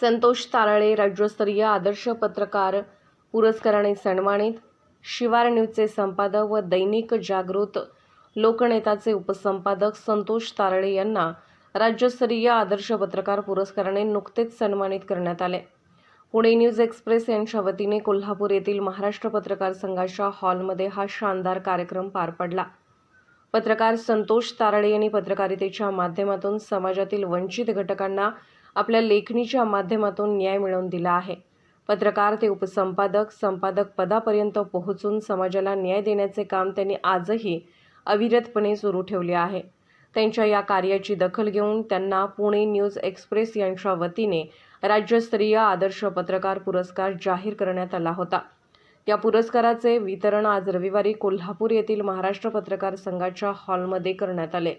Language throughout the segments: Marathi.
संतोष तारळे राज्यस्तरीय आदर्श पत्रकार पुरस्काराने सन्मानित शिवार न्यूजचे संपादक व दैनिक जागृत लोकनेताचे उपसंपादक संतोष तारळे यांना राज्यस्तरीय आदर्श पत्रकार पुरस्काराने नुकतेच सन्मानित करण्यात आले. पुणे न्यूज एक्सप्रेस यांच्या वतीने कोल्हापूर येथील महाराष्ट्र पत्रकार संघाच्या हॉलमध्ये हा शानदार कार्यक्रम पार पडला. पत्रकार संतोष तारळे यांनी पत्रकारितेच्या माध्यमातून समाजातील वंचित घटकांना आपल्या लेखणीच्या माध्यमातून न्याय मिळवून दिला आहे. पत्रकार ते उपसंपादक संपादक पदापर्यंत पोहोचून समाजाला न्याय देण्याचे काम त्यांनी आजही अविरतपणे सुरू ठेवले आहे. त्यांच्या या कार्याची दखल घेऊन त्यांना पुणे न्यूज एक्सप्रेस यांच्या वतीने राज्यस्तरीय आदर्श पत्रकार पुरस्कार जाहीर करण्यात आला होता. या पुरस्काराचे वितरण आज रविवारी कोल्हापूर येथील महाराष्ट्र पत्रकार संघाच्या हॉलमध्ये करण्यात आले.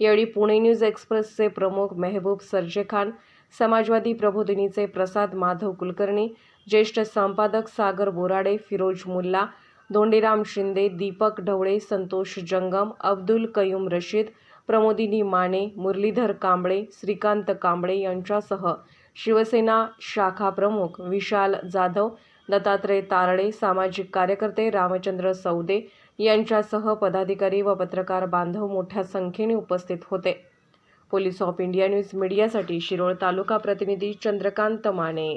यावेळी पुणे न्यूज एक्सप्रेसचे प्रमुख मेहबूब सरजेखान समाजवादी प्रबोधिनीचे प्रसाद माधव कुलकर्णी ज्येष्ठ संपादक सागर बोराडे फिरोज मुल्ला धोंडीराम शिंदे दीपक ढवळे संतोष जंगम अब्दुल कयूम रशीद प्रमोदिनी माने मुरलीधर कांबळे श्रीकांत कांबळे यांच्यासह शिवसेना शाखा प्रमुख विशाल जाधव दत्तात्रय तारळे सामाजिक कार्यकर्ते रामचंद्र सौदे यांच्यासह पदाधिकारी व पत्रकार बांधव मोठ्या संख्येने उपस्थित होते. पोलीस ऑफ इंडिया न्यूज मीडियासाठी शिरोळ तालुका प्रतिनिधी चंद्रकांत माने.